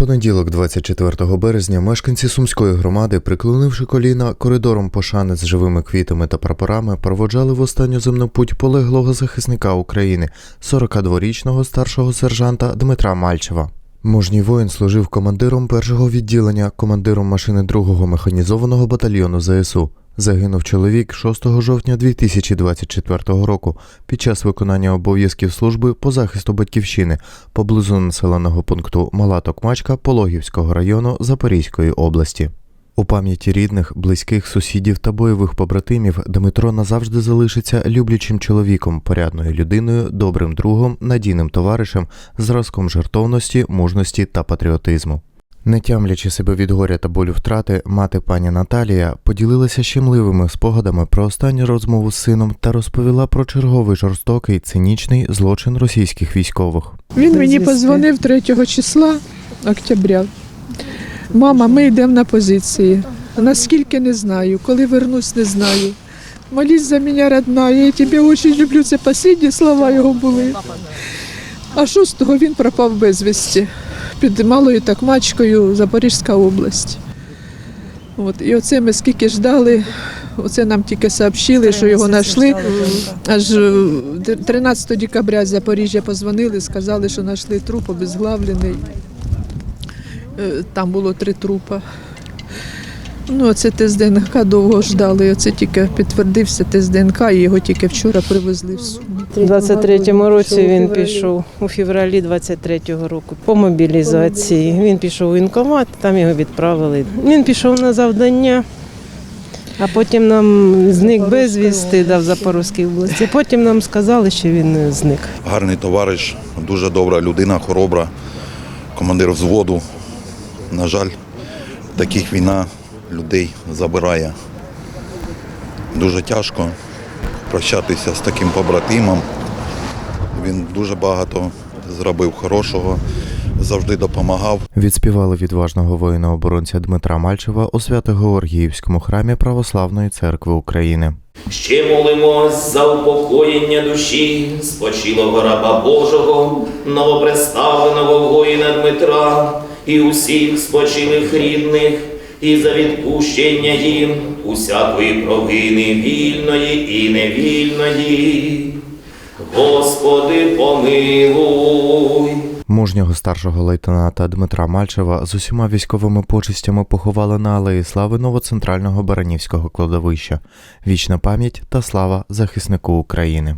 понеділок, 24 березня, мешканці сумської громади, приклонивши коліна коридором пошани з живими квітами та прапорами, проводжали в останню земну путь полеглого захисника України, 42-річного старшого сержанта Дмитра Мальчева. Мужній воїн служив командиром першого відділення, командиром машини 2-го механізованого батальйону ЗСУ. Загинув чоловік 6 жовтня 2024 року під час виконання обов'язків служби по захисту батьківщини поблизу населеного пункту Мала Токмачка Пологівського району Запорізької області. У пам'яті рідних, близьких, сусідів та бойових побратимів Дмитро назавжди залишиться люблячим чоловіком, порядною людиною, добрим другом, надійним товаришем, зразком жертовності, мужності та патріотизму. Не тямлячи себе від горя та болю втрати, мати пані Наталія поділилася щемливими спогадами про останню розмову з сином та розповіла про черговий жорстокий цинічний злочин російських військових. Він мені позвонив 3 числа октября. Мама, ми йдемо на позиції. Наскільки не знаю, коли вернусь, не знаю. Молись за мене, родна, я тебе дуже люблю. Це останні слова його були. А 6-го він пропав безвісті під малою такмачкою Запорізька область. От, і оце ми скільки ждали, оце нам тільки сообщили, що його знайшли. Аж е, 13 декабря з Запоріжжя позвонили, сказали, що знайшли труп обезглавлений. Е, Там було три трупа. Ну, оце тест ДНК довго ждали. Оце тільки підтвердився тест ДНК, і його тільки вчора привезли в Суми. У 23-му році він пішов у февралі 23-го року по мобілізації. Він пішов у воєнкомат, там його відправили. Він пішов на завдання, а потім нам зник безвісти да, в Запорізькій області. Потім нам сказали, що він зник. гарний товариш, дуже добра людина, хоробра, командир взводу. На жаль, таких війна людей забирає. Дуже тяжко прощатися з таким побратимом. Він дуже багато зробив хорошого, завжди допомагав. Відспівали відважного воїна-оборонця Дмитра Мальчева у Свято-Георгіївському храмі Православної церкви України. Ще молимось за упокоєння душі спочилого раба Божого, новоприставленого воїна Дмитра і усіх спочилих рідних, і за відпущення їм усякої провини вільної і невільної. Господи, помилуй. Мужнього старшого лейтенанта Дмитра Мальчева з усіма військовими почистями поховали на алеї слави новоцентрального Баранівського кладовища. Вічна пам'ять та слава захиснику України.